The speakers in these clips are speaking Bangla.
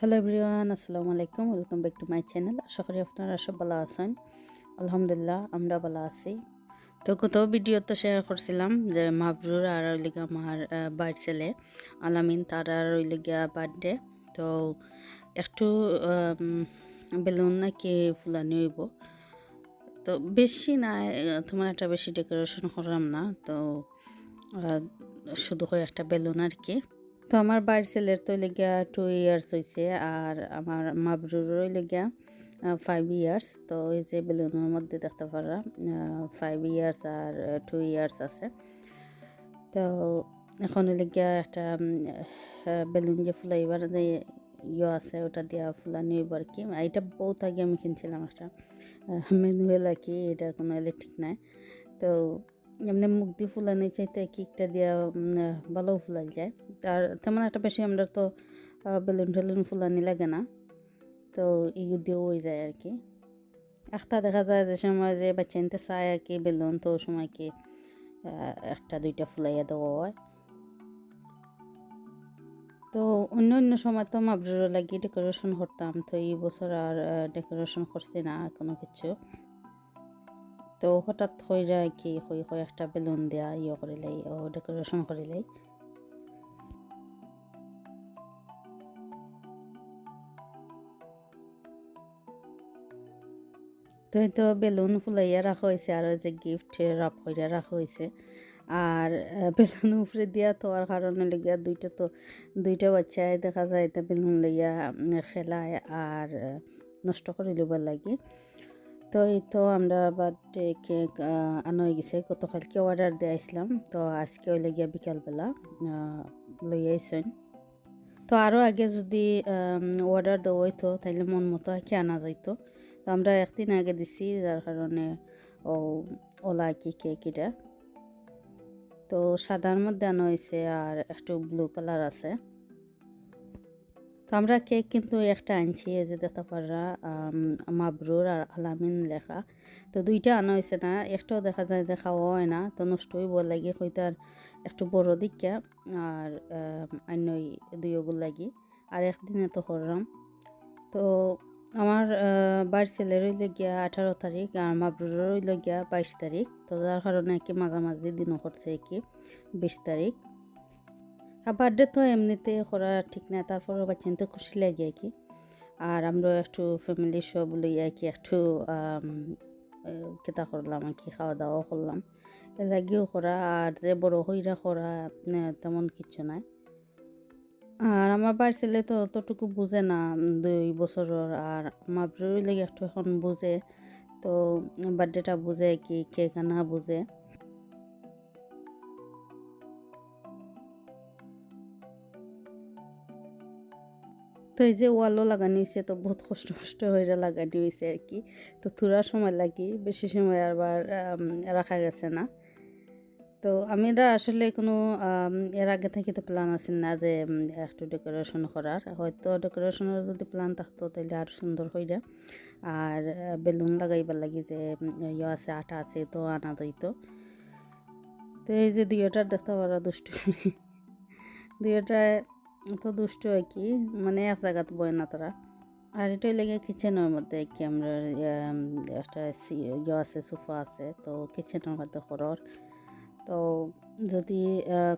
হ্যালো এভরিওয়ান আসসালামু আলাইকুম welcome back to my channel আশা করি আপনারা সব ভালো আছেন আলহামদুলিল্লাহ আমরা ভালো আছি তো কত ভিডিও তো শেয়ার করছিলাম যে মাবরুর আর ওইলিগা আমার বাইর ছেলে, আলামিন, তার আর ওইলিগা বার্থডে তো একটু বেলুন নাকি ফুলানি হইব। তো বেশি না তোমার একটা বেশি ডেকোরেশন করলাম না। তো শুধু একটা বেলুন আর কি। তো আমার বাইর ছেলের তো লেগিয়া টু ইয়ার্স হয়েছে আর আমার মাবরুরও লেগিয়া ফাইভ ইয়ার্স তো এই যে বেলুনের মধ্যে দেখতে পারা ফাইভ ইয়ার্স আর টু ইয়ার্স আছে। তো এখন লেগিয়া একটা বেলুন যে ফুলাইবার যে ইয়ে আছে, ওটা দিয়া ফুলানি আর কি। এটা বহুত আগে আমি কিনছিলাম একটা ম্যানুয়াল আর কি, এটা কোনো ইলেকট্রিক নাই। তো এমনি মুখ দিয়ে ফুলানি চাইতে কিকটা দিয়া ভালো ফুলাই যায়। আর তেমন একটা বেশি আমরা তো বেলুন টেলুন ফুলানি লাগে না। তো ইগু দিয়েও হয়ে যায় আর কি। একটা দেখা যায় যে সময় যে বাচ্চা নিতে চায় আর কি বেলুন, তো সময় কি একটা, দুইটা ফুলাইয়া দেওয়া হয়। তো অন্য অন্য সময় তো মাবরুর লাগিয়ে ডেকোরেশন করতাম। তো এই বছর আর ডেকোরেশন করছি না, কোনো কিছু। তো হঠাৎ যায় কি হই হই একটা বেলুন দেয়া ইয়ে করিলাই ও ডেকোরেশন করিলাই তো তো বেলুন ফুলাইয়া রাখা হয়েছে আর যে গিফট রাপ করে রাখা হয়েছে আর বেলুন উপরে দিয়া তোয়ার কারণে লেগিয়া দুইটা তো, দুইটা বাচ্চায় দেখা যায় এটা বেলুন লইয়া খেলায় আর নষ্ট করে লবার লাগি তো এই তো আমরা বার্থডে কেক আনা হয়ে গেছে। গতকালকে অর্ডার দিয়ে আসলাম। তো আজকে ওই লেগিয়া বিকালবেলা লই আইসেন। তো আরও আগে যদি অর্ডার দেওয়া হইতো তাহলে মন মতো কি আনা যাইতো। তো আমরা একদিন আগে দিছি, যার কারণে ও, ওলা কি কেক এটা তো সাদার মধ্যে আনা হয়েছে আর একটু ব্লু কালার আছে। তো আমরা কেক কিন্তু একটা আনছি যে দেখতে পারা মাবরুর আর আলামিন লেখা। তো দুইটা আনা হয়েছে না, একটাও দেখা যায় যে খাওয়া হয় না, তো নষ্ট হইব লাগে, হয়তো একটু বড় দিকা আর অন্য দুইগুলো লাগি, আর একদিনে তো করলাম। তো আমার বাইর ছেলের হইল গিয়া আঠারো তারিখ, আর মাবরুরের হইল গিয়া বাইশ তারিখ, তো যার কারণে কি মাঝামাঝি দিনও করছে কি বিশ তারিখ। বার্থডে তো এমনিতে করা ঠিক না তারপরে বাচ্চা তো খুশি লাগে আর কি। আর আমরা একটু ফ্যামিলি সব লইয়া কি একটু কেতা করলাম আর কি খাওয়া দাওয়া করলাম লাগেও করা, আর যে বড় হইরা করা তেমন কিছু নাই। আর আমার বাড়ির ছেলে তো অতটুকু বুঝে না, দুই বছরের, আর মাবরুর লেগে একটু এখন বুঝে। তো বার্থডেটা বুঝে কি কেক আনা বুঝে। তো এই যে ওয়ালও লাগানো হয়েছে, তো বহুত কষ্ট কষ্ট হয়ে লাগানো হয়েছে আর কি। তো থোড়া সময় লাগি, বেশি সময় আবার রাখা গেছে না। তো আমরা আসলে কোনো এর আগে থেকে তো প্ল্যান আছে না যে একটু ডেকোরেশন করার। হয়তো ডেকোরেশনের যদি প্ল্যান থাকতো তাহলে আরও সুন্দর যায় আর বেলুন লাগাইবার লাগি যে ইয়ে আছে, আটা আছে, তো আনা যাইতো। তো এই যে দুইটার দেখতে পারো দুষ্টু দুইটায় তো দুষ্ট আর কি মানে এক জায়গাতে বয় না তারা। আর এটাই লেগে কিচেনের মধ্যে কি আমরা একটা ইয়ে আছে সোফা আছে, তো কিচেনের মধ্যে করার তো যদি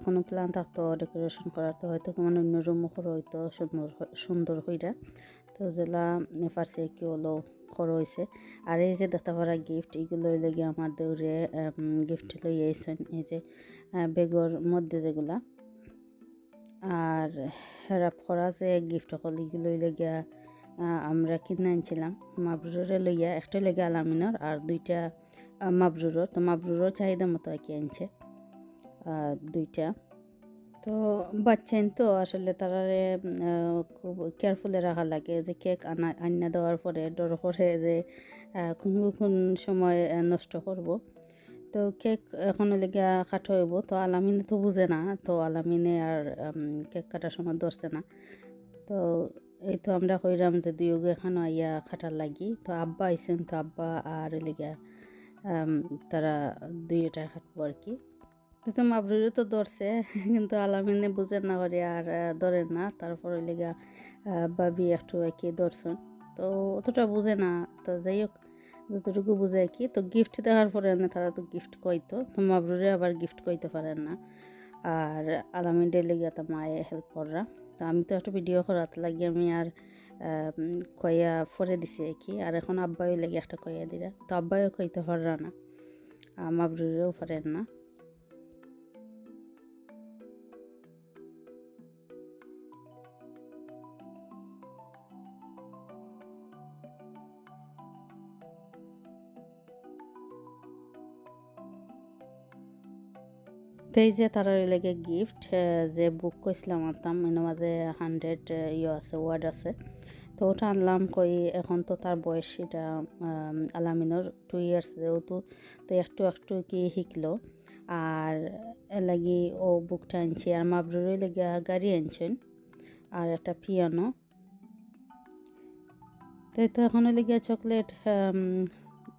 কোনো প্ল্যান থাকতো ডেকোরেশন করার, তো হয়তো কোনো অন্য রুমও করা হইতো, সুন্দর সুন্দর হইরা। তো জেলা ফার্সে কি হলো খরচ হয়েছে আর এই যে দেখতে পারা গিফট এগুলো লেগে আমার দৌড়ে গিফট লই এই যে বেগর মধ্যে যেগুলা আর রাপ করা যে গিফট সকল এগুলো লেগিয়া আমরা কিনে আনছিলাম। মাবরুরে লইয়া একটা লেগে আলামিনার আর দুইটা আহ, মাবরুরর। তো মাবরুরও চাহিদা মতো আর কি আনছে। আহ, দুইটা। তো বাচ্চাইন তো আসলে তারারে খুব কেয়ারফুলে রাখা লাগে যে কেক আনা আন্না দেওয়ার পরে ডর করে যে কোন কোন সময় নষ্ট করব। তো কেক এখন লেগে কাটা হইব, তো আলামিনে তো বুঝে না, তো আলামিনে আর কেক কাটার সময় ধরছে না। তো এই তো আমরা কইরাম যে দুই এখানে আইয়া খাটার লাগি, তো আব্বা আইসেন তো আব্বা আর লেগে তারা দুইটা খাটবো আর কি। তো মাবরুরও তো ধরছে, কিন্তু আলামিনে বুঝে না করে আর ধরে না, তারপর লেগে ভাবি একটু আর কি দর্শন তো অতটা বুঝে না, তো যাই হোক যতটুকু বুঝে কি, তো গিফট দেওয়ার পরে না তারা তো গিফট কইতো, তো মাবরুরে আবার গিফট কইতে পারেন না। আর আলামিন ডেলে গিয়ে তো মায়ে হেল্প কররা। তো আমি তো একটা ভিডিও করাতে লাগি, আমি আর কয়া ফরে দিছি কি। আর এখন আব্বাই লেগে একটা কয়া দিরা। তো আব্বাইও কইতে পাররা না। মাবরুরেও পারেন না। তো এই যে তার লেগে গিফট যে বুক করছিলাম আনতাম, এর মাঝে হান্ড্রেড ইয়ে আছে ওয়ার্ড আছে। তো ওটা আনলাম কই, এখন তো তার বয়স এটা আলামিনের টু ইয়ার্স যেহেতু, তো একটু একটু কি শিখলো। আর এর লাগি ও বুকটা আনছি, আর মাবরুরের লেগে গাড়ি আনছেন, আর একটা পিয়ানো তো তো এখন লেগে চকলেট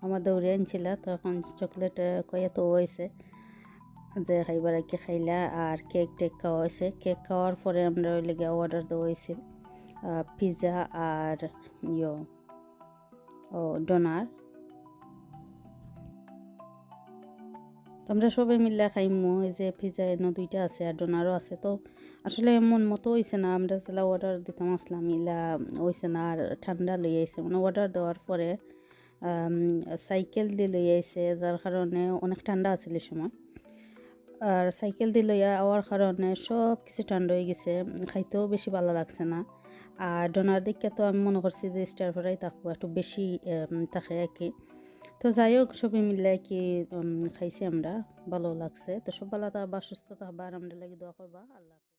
আমার দৌড়ে আনছিল, তো এখন চকলেট কয়ে তো হয়েছে যে খাইবার কি খাইলা, আর কেক টেক খাওয়া হয়েছে কেক খাওয়ার পরে আমরা ওই লেগে অর্ডার দেওয়া হয়েছিল পিৎজা আর ইয়ো, ও ডোনার আমরা সবাই মিলে খাইমু, এই যে পিৎজা এনে দুইটা আছে আর ডোনারও আছে। তো আসলে এমন মতো হয়েছে না, আমরা যেলা অর্ডার দিতাম আসলাম ইলা হয়েছে না আর ঠান্ডা লই আইছে। মানে অর্ডার দেওয়ার পরে সাইকেল দিয়ে লই আইছে, যার কারণে অনেক ঠান্ডা আছিল সময়। আর সাইকেল দিয়ে লইয়া আওয়ার কারণে সব কিছু ঠান্ডা হয়ে গেছে, খাইতেও বেশি ভালো লাগছে না। আর ডোনার দিকে তো আমি মনে করছি যে স্টার ফ্রাই থাকব, একটু বেশি থাকে আর কি। তো যাই হোক সবই মিলে কি খাইছি আমরা ভালো লাগছে। তো সব ভালো থাকবা সুস্থ থাকবা আর আমরা লাগে দোয়া করবা। আল্লাহ।